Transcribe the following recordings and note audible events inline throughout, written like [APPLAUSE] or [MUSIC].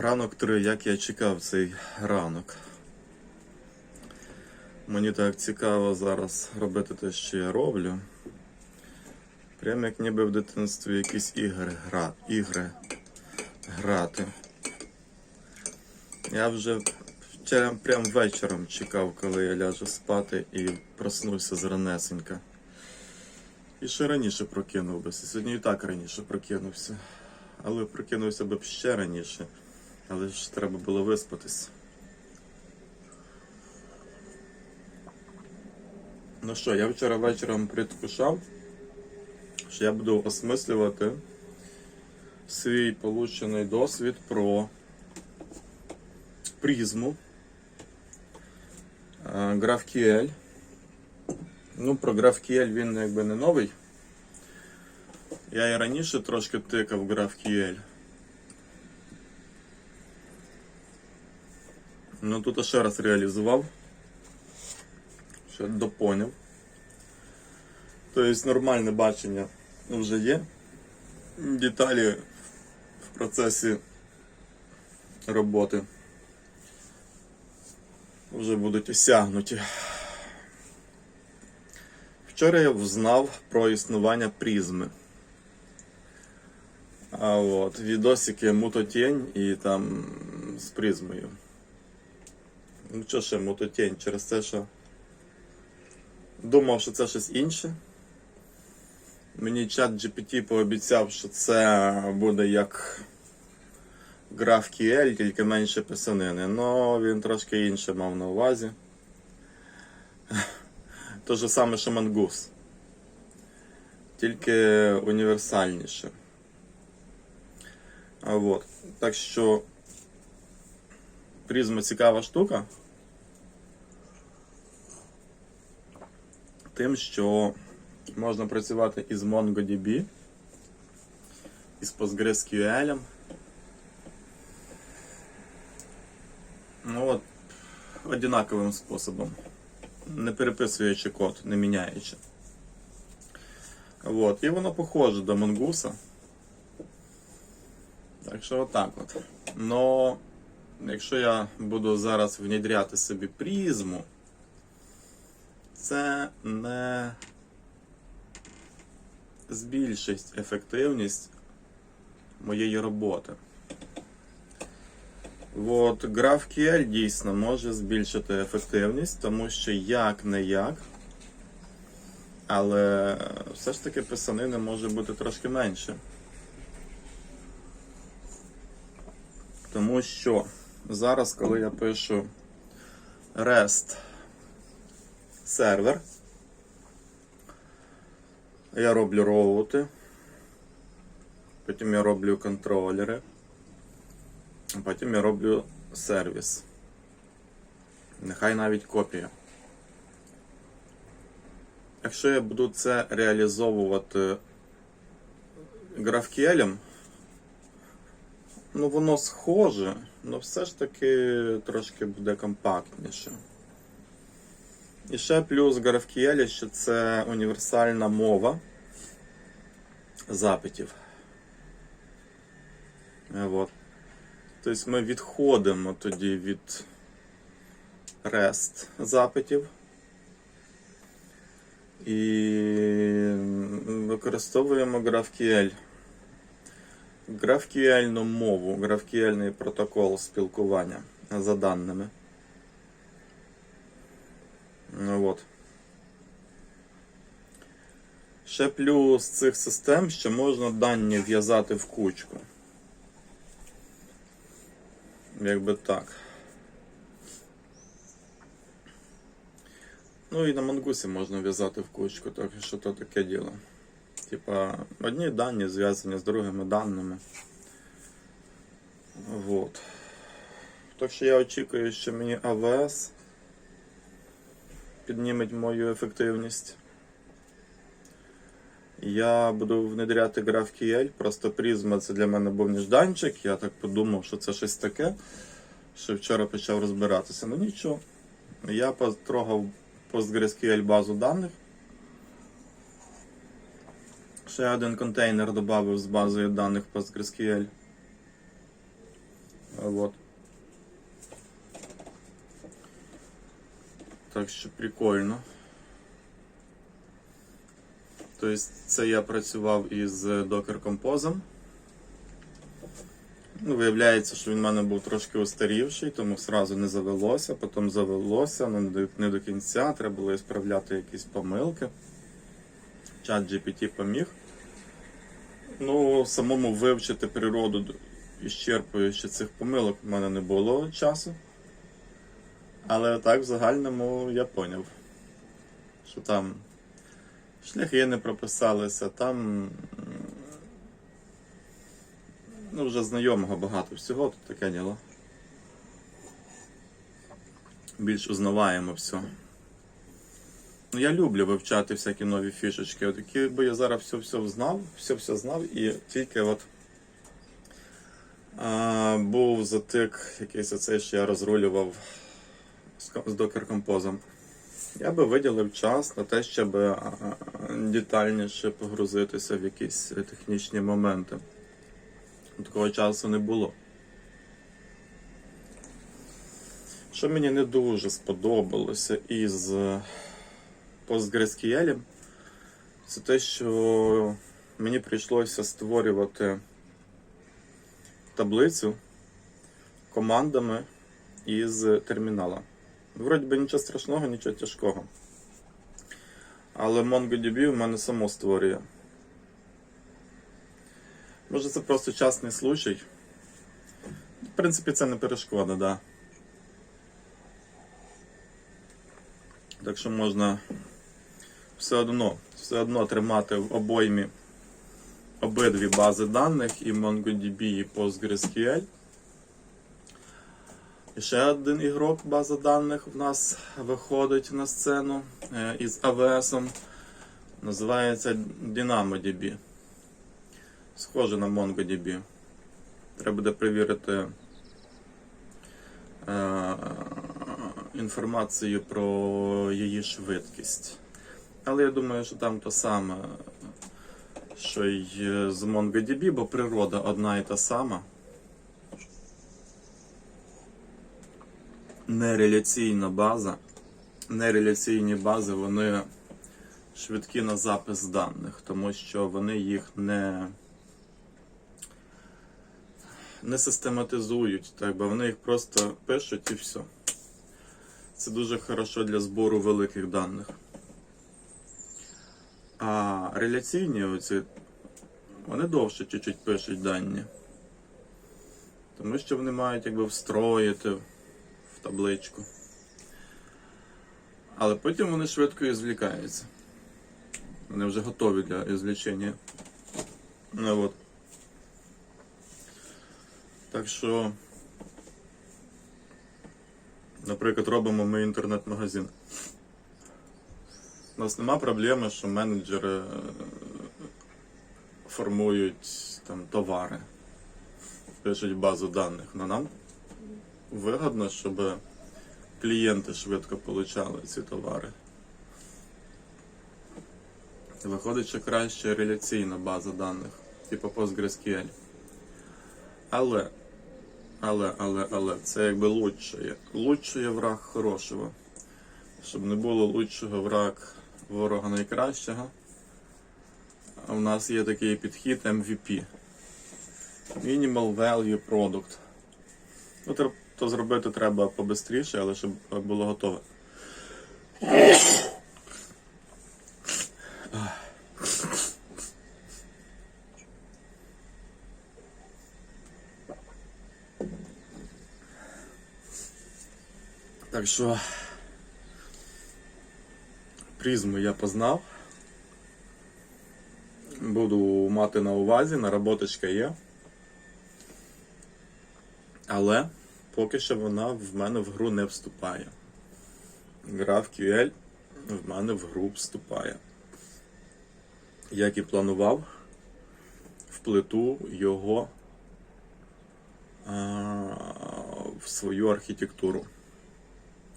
Ранок 3, як я чекав цей ранок. Мені так цікаво зараз робити те, що я роблю. Прям як ніби в дитинстві якісь ігри, гра, ігри грати. Я вже вчора прям вечором чекав, коли я ляжу спати і проснувся з ранесенька. І ще раніше прокинув би. Сьогодні і так раніше прокинувся. Але прокинувся б ще раніше. Але ж треба було виспатись. Ну що, я вчора вечором предвкушав, що я буду осмислювати свій получений досвід про призму е, GraphQL. Ну, про GraphQL він якби не новий. Я і раніше трошки тикав GraphQL. Ну тут ще раз реалізував. Ще допоняв. Тобто нормальне бачення вже є. Деталі в процесі роботи вже будуть осягнуті. Вчора я взнав про існування призми. А от, відосики Мутотень і там з призмою. Ну що ще Мутотень? Через те, що думав, що це щось інше. Мені чат GPT пообіцяв, що це буде як GraphQL, тільки менше писанини. Но він трошки інше мав на увазі. [LAUGHS] Те ж саме, що Mongoose. Тільки універсальніше. А от. Так що призма цікава штука. Тим, що можна працювати із MongoDB, із PostgreSQL. Ну от, одинаковим способом. Не переписуючи код, не міняючи. От. І воно похоже до Mongoose. Так що отак от. Но якщо я буду зараз внедряти собі призму, це не збільшить ефективність моєї роботи. От GraphQL дійсно може збільшити ефективність, тому що як не як, але все ж таки писанини може бути трошки менше. Тому що зараз, коли я пишу REST сервер, я роблю роути, потім я роблю контролери, потім я роблю сервіс. Нехай навіть копія. Якщо я буду це реалізовувати GraphQL, ну воно схоже, але все ж таки трошки буде компактніше. І ще плюс GraphQL, що це універсальна мова запитів. От. Тобто ми відходимо тоді від REST запитів і використовуємо GraphQL. GraphQL мову, GraphQL протокол спілкування за даними. Ну, от. Ще плюс цих систем, що можна дані в'язати в кучку. Якби так. Ну і на мангусі можна в'язати в кучку, так що то таке діло. Типа, одні дані зв'язані з другими даними. Вот. Так що я очікую, що мені AWS підніметь мою ефективність. Я буду внедряти GraphQL, просто призма це для мене був нежданчик. Я так подумав, що це щось таке, що вчора почав розбиратися. Ну нічого. Я потрогав PostgreSQL базу даних. Ще один контейнер додав з базою даних PostgreSQL. Вот. Так що прикольно. Тобто це я працював із Docker Compose. Ну, виявляється, що він в мене був трошки устарівший, тому сразу не завелося, потім завелося, але до, не до кінця, треба було справляти якісь помилки. Чат GPT поміг. Ну, самому вивчити природу іщерпуючи цих помилок в мене не було часу. Але так в загальному я поняв, що там шляхи не прописалися, там ну, вже знайомого багато всього, тут таке діло. Більш узнаваємо все. Ну, я люблю вивчати всякі нові фішечки. От якби я зараз все-все знав, все-все знав, і тільки от а, був затик якийсь оцей, що я розрулював з, з Compose. Я би виділив час на те, щоб детальніше погрузитися в якісь технічні моменти. Такого часу не було. Що мені не дуже сподобалося із PostgreSQL, це те, що мені прийшлося створювати таблицю командами із термінала. Вроді би нічого страшного, нічого тяжкого. Але MongoDB в мене само створює. Може це просто частний случай. В принципі, це не перешкода. Да. Так що можна все одно, все одно тримати в обоймі обидві бази даних і MongoDB, і PostgreSQL. І ще один ігрок база даних в нас виходить на сцену е, із AWS. Називається DynamoDB. Схоже на MongoDB. Треба буде перевірити е, інформацію про її швидкість. Але я думаю, що там то саме, що й з MongoDB, бо природа одна і та сама. Нереляційна база. Нереляційні бази, вони швидкі на запис даних, тому що вони їх не, не систематизують, так би вони їх просто пишуть і все. Це дуже хорошо для збору великих даних. А реляційні оці, вони довше чуть-чуть пишуть дані. Тому що вони мають якби встроїти в табличку. Але потім вони швидко і звлікаються. Вони вже готові для ізвлічення. Ну от. Так що, наприклад, робимо ми інтернет-магазин. У нас нема проблеми, що менеджери е, формують там товари, пишуть базу даних. Но нам вигодно, щоб клієнти швидко получали ці товари. Виходить, що краще реляційна база даних, типу PostgreSQL. Але, але, але, але, це якби лучше є. Лучше враг хорошого. Щоб не було лучшого враг ворога найкращого. А У нас є такий підхід MVP. Minimal Value Product. Ну, то зробити треба побистріше, але щоб було готове. Так що призму я познав. Буду мати на увазі, наработочка є. Але поки що вона в мене в гру не вступає. GraphQL в мене в гру вступає. Як і планував, вплету його а, в свою архітектуру.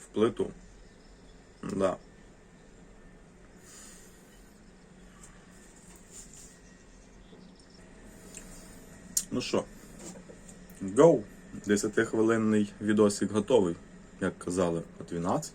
Вплету. Да. Ну що, go! 10-хвилинний відосик готовий, як казали, о 12.